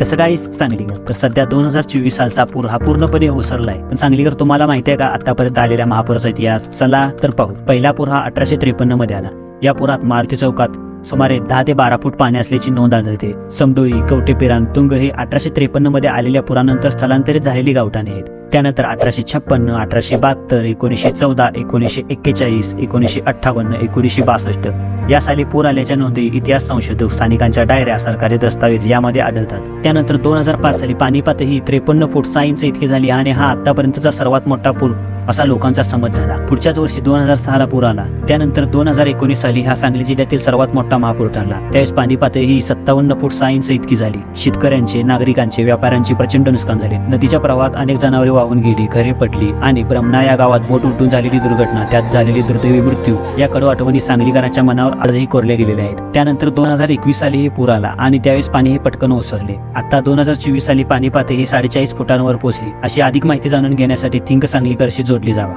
कसं काय सांगलीकर तर सध्या दोन हजार चोवीस सालचा पूर हा पूर्णपणे ओसरलाय. पण सांगलीकर तुम्हाला माहिती आहे का? आतापर्यंत आलेल्या महापुराचा इतिहास चला तर पाहू. पहिला पूर हा अठराशे त्रेपन्नमध्ये आला. या पुरात मारुती चौकात सुमारे दहा ते बारा फूट पाणी असल्याची नोंद आढळते. समडोळी कवटेपिरान तुंग हे अठराशे त्रेपन्नमध्ये आलेल्या पुरानंतर स्थलांतरित झालेली गावठाणे आहेत. त्यानंतर अठराशे छप्पन्न अठराशे बहात्तर एकोणीसशे चौदा एकोणीसशे एक्केचाळीस एकोणीसशे अठ्ठावन्न एकोणीसशे बासष्ट या साली पूर आल्याच्या नोंदी इतिहास संशोधक स्थानिकांच्या डायऱ्या सरकारी दस्तावेज यामध्ये आढळतात. त्यानंतर दोन हजार पाच साली पाणी त्रेपन्न फूट सहा इंच इतकी झाली आणि हा आतापर्यंतचा सर्वात मोठा पूर असा लोकांचा समज झाला. पुढच्याच वर्षी दोन हजार सहाला पूर आला. त्यानंतर दोन हजार एकोणीस साली हा सांगली जिल्ह्यातील सर्वात मोठा महापूर ठरला. त्यावेळेस पाणी पातळी ही सत्तावन्न फूट सहा इंच इतकी झाली. शेतकऱ्यांचे नागरिकांचे व्यापाऱ्यांचे प्रचंड नुकसान झाले. नदीच्या प्रवाहात अनेक जनावरे वाहून गेली घरे पडली आणि ब्रह्मणा या गावात बोट उलटून झालेली दुर्घटना त्यात झालेली दुर्दैवी मृत्यू या कडू आठवणी सांगलीकरांच्या मनावर आजही कोरल्या गेलेल्या आहेत. त्यानंतर दोन हजार एकवीस साली हे पूर आला आणि त्यावेळेस पाणी हे पटकन ओसरले. आता दोन हजार चोवीस साली पाणी पातळी ही साडेचाळीस फुटांवर पोहोचली अशी अधिक माहिती जाणून घेण्यासाठी थिंक सांगलीकरशी जोडली जावा